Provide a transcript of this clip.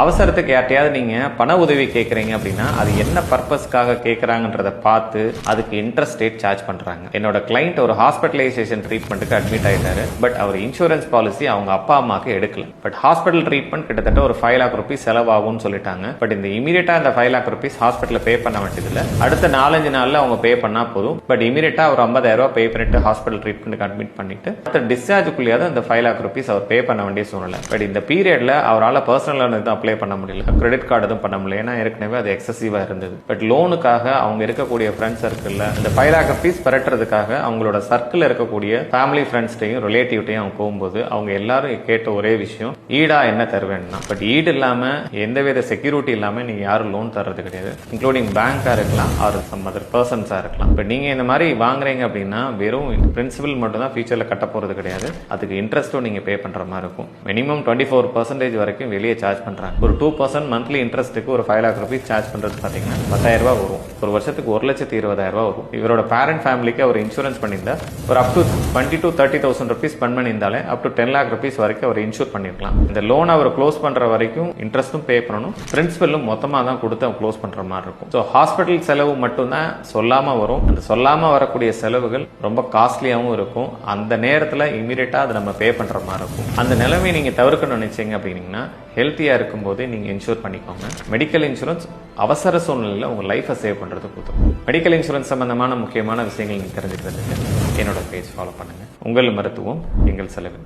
அவசரத்துக்கு யார்ட்டையாவது நீங்க பண உதவி கேட்குறீங்க அப்படின்னா அது என்ன பர்பஸ்க்காக கேட்குறாங்கன்றத பார்த்து அதுக்கு இன்ட்ரெஸ்ட் ரேட் சார்ஜ் பண்றாங்க. என்னோட கிளைண்ட் ஒரு ஹாஸ்பிட்டலைசேஷன் ட்ரீட்மெண்ட்டுக்கு அட்மிட் ஆயிட்டாரு. பட் அவர் இன்சூரன்ஸ் பாலிசி அவங்க அப்பா அம்மாக்கு எடுக்கல. பட் ஹாஸ்பிட்டல் ட்ரீட்மெண்ட் கிட்டத்தட்ட ஒரு ஃபைவ் லேக் ருபீஸ் செலவாகும்னு சொல்லிட்டாங்க. பட் இந்த இமீடியட்டா இந்த ஃபைவ் லேக் ருபீஸ் ஹாஸ்பிட்டலில் பே பண்ண வேண்டியதில்லை. அடுத்த நாலஞ்சு நாள்ல அவங்க பே பண்ணா போதும். பட் இமீடியட்டா ஒரு 50000 ரூபாய் பே பண்ணிட்டு ஹாஸ்பிட்டல் ட்ரீட்மெண்ட்டுக்கு அட்மிட் பண்ணிட்டு அடுத்த டிஸ்சார்ஜுக்குள்ளேயாவது அந்த ஃபைவ் லேக் ருபீஸ் அவர் பே பண்ண வேண்டிய சூழ்நிலை. பட் இந்த பீரியட்ல அவரால் பர்சனல் லோன் அப்ளை பண்ண முடியல. கிரெடிட் கார்டு எதுவும் பண்ண முடியல. ஏன்னா ஏற்கனவே அது எக்ஸசிவாக இருந்தது. பட் லோனுக்காக அவங்க இருக்கக்கூடிய ஃப்ரெண்ட்ஸ் சர்க்கிளில் இந்த ஃபைவ் லேக் ஃபீஸ் பரட்டுறதுக்காக அவங்களோட சர்க்கிள் இருக்கக்கூடிய ஃபேமிலி ஃப்ரெண்ட்ஸ்டையும் ரிலேட்டிவ்டையும் அவங்க போகும்போது அவங்க எல்லாரும் கேட்ட ஒரே விஷயம் ஈடா என்ன தருவேன்னா? பட் ஈடு இல்லாமல் எந்தவித செக்யூரிட்டி இல்லாமல் நீங்கள் யாரும் லோன் தர்றது கிடையாது. இன்க்ளூடிங் பேங்காக இருக்கலாம் ஆர் சம் அதர் பர்சன்ஸாக இருக்கலாம். இப்போ நீங்கள் இந்த மாதிரி வாங்குறீங்க அப்படின்னா வெறும் பிரின்சிபல் மட்டும் தான் ஃபியூச்சரில் கட்ட போகிறது கிடையாது. அதுக்கு இன்ட்ரெஸ்ட்டும் நீங்கள் பே பண்ணுற மாதிரி இருக்கும். மினிமம் டுவெண்ட்டி ஃபோர் பர்சன்டேஜ் வரைக்கும் வெளியே சார்ஜ் பண்ணுறாங்க ஒரு டூ பர்சன்ட் மந்த்லி இன்ட்ரெஸ்ட்டுக்கு ஒரு ஃபைவ் லேக் ருபீஸ் சார்ஜ் பண்ணுறது பார்த்தீங்கன்னா பத்தாயிரம் ரூபாய் வரும். ஒரு வருஷத்துக்கு ஒரு லட்சத்தி இருபதாயிரம் ரூபா வரும். இவரோட பேரண்ட் ஃபேமிலிக்கு அவர் இன்சூரன்ஸ் பண்ணியிருந்தா ஒரு up to twenty to thirty thousand rupees spend பண்ணியிருந்தாலே up to ten lakh rupees வரைக்கும் அவர் இன்சூர் பண்ணியிருக்கலாம். இந்த லோன் அவர் க்ளோஸ் பண்ணுற வரைக்கும் இன்ட்ரெஸ்ட்டும் பே பண்ணணும். பிரின்சிபலும் மொத்தமாக தான் கொடுத்து அவங்க க்ளோஸ் பண்ணுற மாதிரி இருக்கும். ஸோ ஹாஸ்பிட்டல் செலவு மட்டும்தான் சொல்லாமல் வரும். அந்த சொல்லாமல் வரக்கூடிய செலவுகள் ரொம்ப காஸ்ட்லியாகவும் இருக்கும். அந்த நேரத்தில் இமீடியட்டாக அதை நம்ம பே பண்ணுற மாதிரி இருக்கும். அந்த நிலைமையை நீங்கள் தவிர்க்கணும்னு ஹெல்த்தியாக அப்படின்னீங்கன்னா ஹெல்த்தியா இருக்கும்போதே நீங்க இன்சூர் பண்ணிக்கோங்க. மெடிக்கல் இன்சூரன்ஸ் அவசர சூழ்நிலையில் உங்க லைஃபை சேவ் பண்றதுக்கு உதவும் மெடிக்கல் இன்சூரன்ஸ் சம்பந்தமான முக்கியமான விஷயங்கள் நீங்க தெரிஞ்சுக்கிறதுக்கு என்னோட பேஜ் ஃபாலோ பண்ணுங்க. உங்கள் மருத்துவம் எங்கள் செலவு.